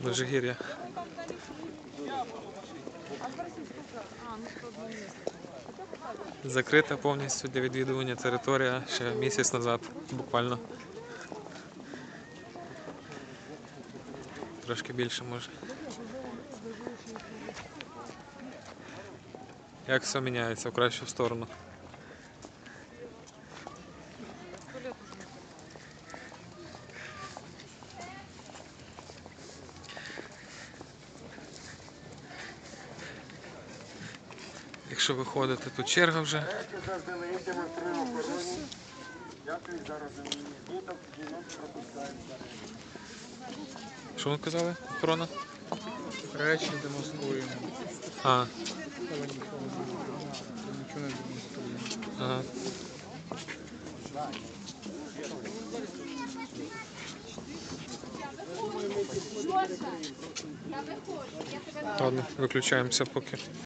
Межигір'я. Закрита повністю для відвідування територія ще місяць назад, буквально. Трошки більше може. Як все міняється в кращу сторону. Якщо виходите, тут черга вже. Заздалегідь демонструємо охороні. Дякую за розуміння. Діток, жінок пропускаємо. Що ви казали? Охорона? Речі демонструємо. А, нічого не демонструємо. ага. Ладно, виключаємося поки.